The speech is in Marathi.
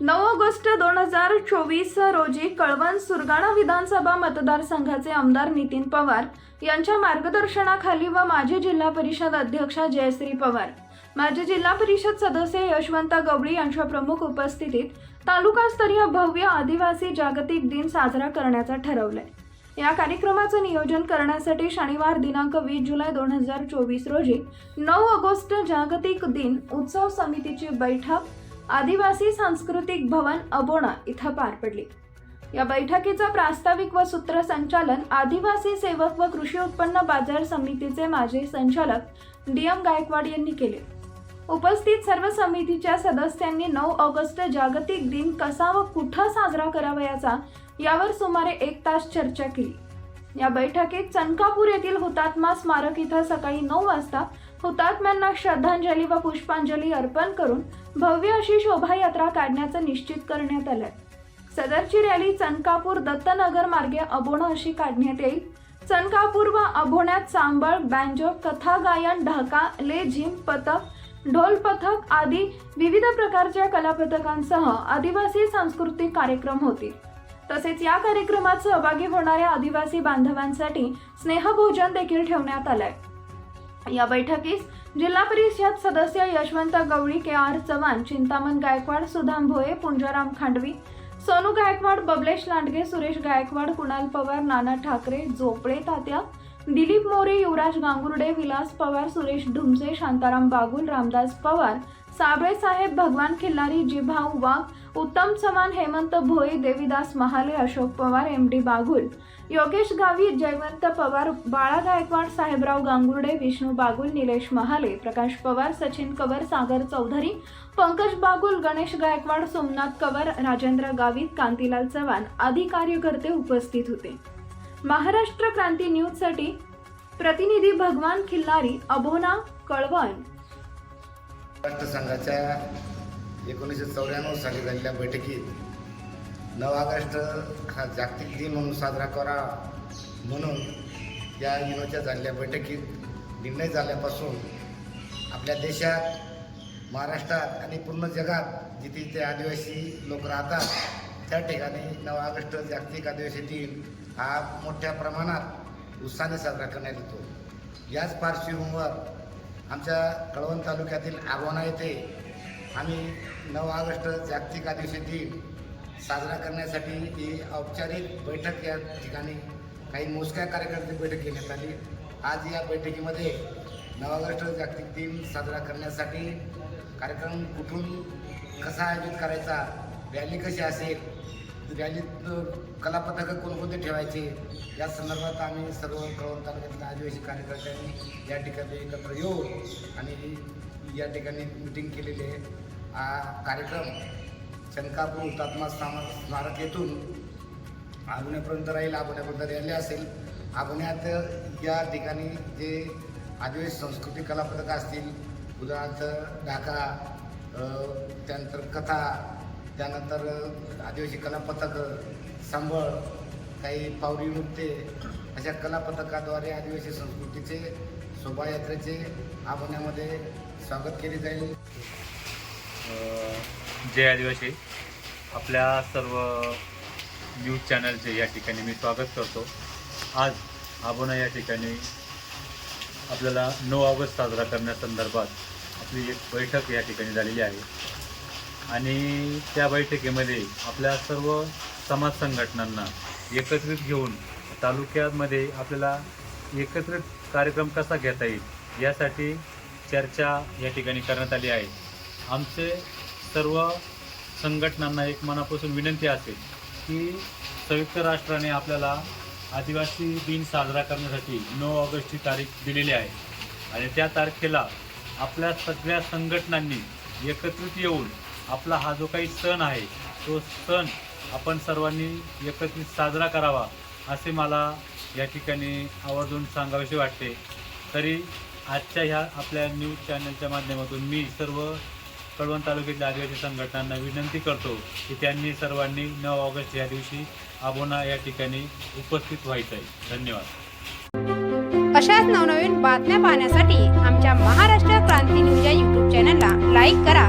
नऊ ऑगस्ट दोन हजार चोवीस रोजी कळवण सुरगाणा विधानसभा मतदारसंघाचे आमदार नितीन पवार यांच्या मार्गदर्शनाखाली व माजी जिल्हा परिषद अध्यक्षा जयश्री पवार माजी जिल्हा परिषद सदस्य यशवंत गवळी यांच्या प्रमुख उपस्थितीत तालुकास्तरीय भव्य आदिवासी जागतिक दिन साजरा करण्याचा ठरवलंय. या कार्यक्रमाचं नियोजन करण्यासाठी शनिवार दिनांक वीस जुलै दोन हजार चोवीस रोजी नऊ ऑगस्ट जागतिक दिन उत्सव समितीची बैठक आदिवासी सांस्कृतिक भवन अबोणा इथं पार पडली. या बैठकीचं प्रास्ताविक व सूत्रसंचालन आदिवासी सेवक व कृषी उत्पन्न बाजार समितीचे माजी संचालक डी एम गायकवाड यांनी केले. उपस्थित सर्व समितीच्या सदस्यांनी नऊ ऑगस्ट जागतिक दिन कसा व कुठं साजरा करावयाचा यावर सुमारे एक तास चर्चा केली. या बैठकीत चनकापूर येथील हुतात्मा स्मारक इथं सकाळी नऊ वाजता हुतात्म्यांना श्रद्धांजली व पुष्पांजली अर्पण करून भव्य अशी शोभायात्रा काढण्याचं निश्चित करण्यात आलंय. सदरची रॅली चनकापूर दत्तनगर मार्गे अबोणा अशी काढण्यात येईल. चनकापूर व अभोण्यात सांबळ बँजो कथा गायन ढाका ले झिम पथक ढोल पथक आदी विविध प्रकारच्या कलापथकांसह आदिवासी सांस्कृतिक कार्यक्रम होतील. तसेच या कार्यक्रमात सहभागी होणाऱ्या आदिवासी बांधवांसाठी स्नेहभोजन देखील ठेवण्यात आलंय. या बैठकीस जिल्हा परिषद सदस्य Yashwant Gawali K R Chavan Chintaman Gaikwad Sudham Bhoye Punjaram Khandavi Sonu Gaikwad Bablesh Landge Suresh Gaikwad Kunal Pawar Nana Thackeray Zopale Tatya Dilip More Yuvraj Gangurde Vilas Pawar Suresh Dhumse Shantaram Bagul Ramdas Pawar Sable Saheb Bhagwan Khillari Jibhau Wagh Uttam Chavan Hemant Bhoi Devidas Mahale Ashok Pawar M D Bagul Yogesh Gavi Jaywant Pawar Bala Gaikwad Sahebrao Gangurde Vishnu Bagul Nilesh Mahale Prakash Pawar Sachin Kawar Sagar Chaudhari Pankaj Bagul Ganesh Gaikwad Somnath Kawar Rajendra Gavit Kantilal Chavan आदी कार्यकर्ते उपस्थित होते. महाराष्ट्र क्रांती न्यूजसाठी प्रतिनिधी भगवान खिल्लारी अभोना कळवण. राष्ट्रसंघाच्या एकोणीसशे चौऱ्याण्णव साली झालेल्या बैठकीत नऊ ऑगस्ट हा जागतिक दिन म्हणून साजरा करा म्हणून या युनोच्या झालेल्या बैठकीत निर्णय झाल्यापासून आपल्या देशात महाराष्ट्रात आणि पूर्ण जगात जिथे जिथे आदिवासी लोक राहतात त्या ठिकाणी नऊ ऑगस्ट जागतिक आदिवासी दिन हा मोठ्या प्रमाणात उत्साहाने साजरा करण्यात येतो. याच पार्श्वभूमीवर आमच्या कळवण तालुक्यातील आगोणा येथे आम्ही नऊ ऑगस्ट जागतिक आदिवासी दिन साजरा करण्यासाठी ही औपचारिक बैठक या ठिकाणी काही मोजक्या कार्यकर्ते बैठक घेण्यात आली. आज या बैठकीमध्ये नऊ ऑगस्ट जागतिक दिन साजरा करण्यासाठी कार्यक्रम कुठून कसा आयोजित करायचा रॅली कशी असेल रॅलीत कलापथकं कोणकोणते ठेवायचे? या संदर्भात आम्ही सर्व कळवण तालुक्यातील आदिवासी कार्यकर्त्यांनी या ठिकाणी एकत्र येऊन आणि या ठिकाणी मिटिंग केलेली आहे. हा कार्यक्रम शंकापूर हुतात्मा स्मा स्मारक येथून आगुण्यापर्यंत राहील. आगुण्यापर्यंत रॅली असेल. आगुण्यात या ठिकाणी जे आदिवासी संस्कृती कलापथकं असतील उदाहरणार्थ ढाका त्यानंतर कथा त्यानंतर आदिवासी कलापथक सांबळ काही पावरी नृत्य अशा कलापथकाद्वारे आदिवासी संस्कृतीचे शोभायात्रेचे आगोण्यामध्ये स्वागत केले जाईल. जय आदिवासी. आपल्या सर्व न्यूज चॅनलचे या ठिकाणी मी स्वागत करतो. आज आबोना या ठिकाणी आपल्याला नऊ ऑगस्ट साजरा करण्यासंदर्भात आपली एक बैठक या ठिकाणी झालेली आहे. आणि त्या बैठकीमध्ये आपल्या सर्व समाज संघटनांना एकत्रित घेऊन तालुक्यामध्ये आपल्याला एकत्रित कार्यक्रम कसा घेता येईल यासाठी चर्चा या ठिकाणी करण्यात आली आहे. आमचे सर्व संघटनांना एक मनापासून विनंती असेल की संयुक्त राष्ट्राने आपल्याला आदिवासी दिन साजरा करण्यासाठी नऊ ऑगस्टची तारीख दिलेली आहे. आणि त्या तारखेला आपल्या सगळ्या संघटनांनी एकत्रित येऊन आपला हा जो काही सण आहे तो सण आपण सर्वांनी एकत्रित साजरा करावा असे मला या ठिकाणी आवर्जून सांगावेसे वाटते. तरी आजच्या ह्या आपल्या न्यूज चॅनलच्या माध्यमातून मी सर्व कळवण तालुक्यातल्या आदिवासी संघटनांना विनंती करतो की त्यांनी सर्वांनी नऊ ऑगस्ट या दिवशी आबोना या ठिकाणी उपस्थित व्हायचं आहे धन्यवाद. अशाच नवनवीन बातम्या पाहण्यासाठी आमच्या महाराष्ट्र क्रांती न्यूज या यूट्यूब चॅनलला लाईक करा.